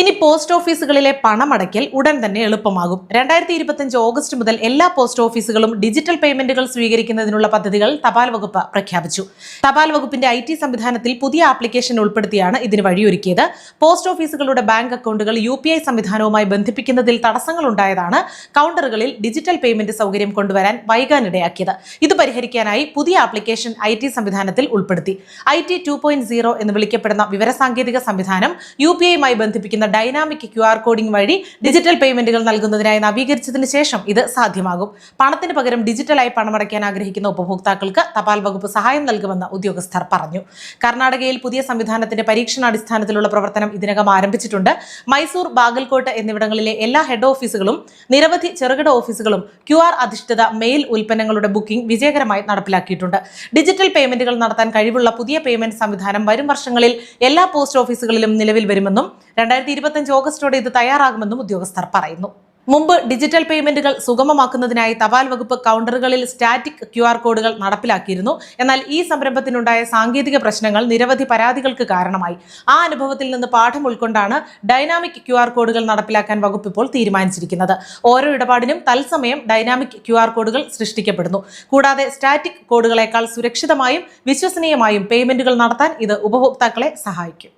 ഇനി പോസ്റ്റ് ഓഫീസുകളിലെ പണമടയ്ക്കൽ ഉടൻ തന്നെ എളുപ്പമാകും. രണ്ടായിരത്തി ഇരുപത്തിയഞ്ച് ഓഗസ്റ്റ് മുതൽ എല്ലാ പോസ്റ്റ് ഓഫീസുകളും ഡിജിറ്റൽ പേയ്മെന്റുകൾ സ്വീകരിക്കുന്നതിനുള്ള പദ്ധതികൾ തപാൽ വകുപ്പ് പ്രഖ്യാപിച്ചു. തപാൽ വകുപ്പിന്റെ ഐ ടി സംവിധാനത്തിൽ പുതിയ ആപ്ലിക്കേഷൻ ഉൾപ്പെടുത്തിയാണ് ഇതിന് വഴിയൊരുക്കിയത്. പോസ്റ്റ് ഓഫീസുകളുടെ ബാങ്ക് അക്കൗണ്ടുകൾ യു പി ഐ സംവിധാനവുമായി ബന്ധിപ്പിക്കുന്നതിൽ തടസ്സങ്ങൾ ഉണ്ടായതാണ് കൗണ്ടറുകളിൽ ഡിജിറ്റൽ പേയ്മെന്റ് സൗകര്യം കൊണ്ടുവരാൻ വൈകാനിടയാക്കിയത്. ഇത് പരിഹരിക്കാനായി പുതിയ ആപ്ലിക്കേഷൻ ഐ ടി സംവിധാനത്തിൽ ഉൾപ്പെടുത്തി. I T two point zero എന്ന് വിളിക്കപ്പെടുന്ന വിവരസാങ്കേതിക സംവിധാനം യു പി ഐയുമായി ബന്ധിപ്പിക്കുന്ന ഡൈനാമിക് ക്യു ആർ കോഡിംഗ് വഴി ഡിജിറ്റൽ പേയ്മെന്റുകൾ നൽകുന്നതിനായി നവീകരിച്ചതിന് ശേഷം ഇത് സാധ്യമാകും. പണത്തിന് പകരം ഡിജിറ്റലായി പണമടയ്ക്കാൻ ആഗ്രഹിക്കുന്ന ഉപഭോക്താക്കൾക്ക് തപാൽ വകുപ്പ് സഹായം നൽകുമെന്ന് ഉദ്യോഗസ്ഥർ പറഞ്ഞു. കർണാടകയിൽ പുതിയ സംവിധാനത്തിന്റെ പരീക്ഷണാടിസ്ഥാനത്തിലുള്ള പ്രവർത്തനം ഇതിനകം ആരംഭിച്ചിട്ടുണ്ട്. മൈസൂർ ബാഗൽകോട്ട് എന്നിവിടങ്ങളിലെ എല്ലാ ഹെഡ് ഓഫീസുകളും നിരവധി ചെറുകിട ഓഫീസുകളും ക്യു ആർ അധിഷ്ഠിത മെയിൽ ഉൽപ്പന്നങ്ങളുടെ ബുക്കിംഗ് വിജയകരമായി നടപ്പിലാക്കിയിട്ടുണ്ട്. ഡിജിറ്റൽ പേയ്മെന്റുകൾ നടത്താൻ കഴിവുള്ള പുതിയ പേയ്മെന്റ് സംവിധാനം വരും വർഷങ്ങളിൽ എല്ലാ പോസ്റ്റ് ഓഫീസുകളിലും നിലവിൽ വരുമെന്നും രണ്ടായിരത്തി ഇരുപത്തിയഞ്ച് ഓഗസ്റ്റോടെ ഇത് തയ്യാറാകുമെന്നും ഉദ്യോഗസ്ഥർ പറയുന്നു. മുമ്പ് ഡിജിറ്റൽ പേയ്മെന്റുകൾ സുഗമമാക്കുന്നതിനായി തപാൽ വകുപ്പ് കൗണ്ടറുകളിൽ സ്റ്റാറ്റിക് ക്യു ആർ കോഡുകൾ നടപ്പിലാക്കിയിരുന്നു. എന്നാൽ ഈ സംരംഭത്തിനുണ്ടായ സാങ്കേതിക പ്രശ്നങ്ങൾ നിരവധി പരാതികൾക്ക് കാരണമായി. ആ അനുഭവത്തിൽ നിന്ന് പാഠം ഉൾക്കൊണ്ടാണ് ഡൈനാമിക് ക്യു ആർ കോഡുകൾ നടപ്പിലാക്കാൻ വകുപ്പ് ഇപ്പോൾ തീരുമാനിച്ചിരിക്കുന്നത്. ഓരോ ഇടപാടിനും തത്സമയം ഡൈനാമിക് ക്യു ആർ കോഡുകൾ സൃഷ്ടിക്കപ്പെടുന്നു. കൂടാതെ സ്റ്റാറ്റിക് കോഡുകളേക്കാൾ സുരക്ഷിതമായും വിശ്വസനീയമായും പേയ്മെന്റുകൾ നടത്താൻ ഇത് ഉപഭോക്താക്കളെ സഹായിക്കും.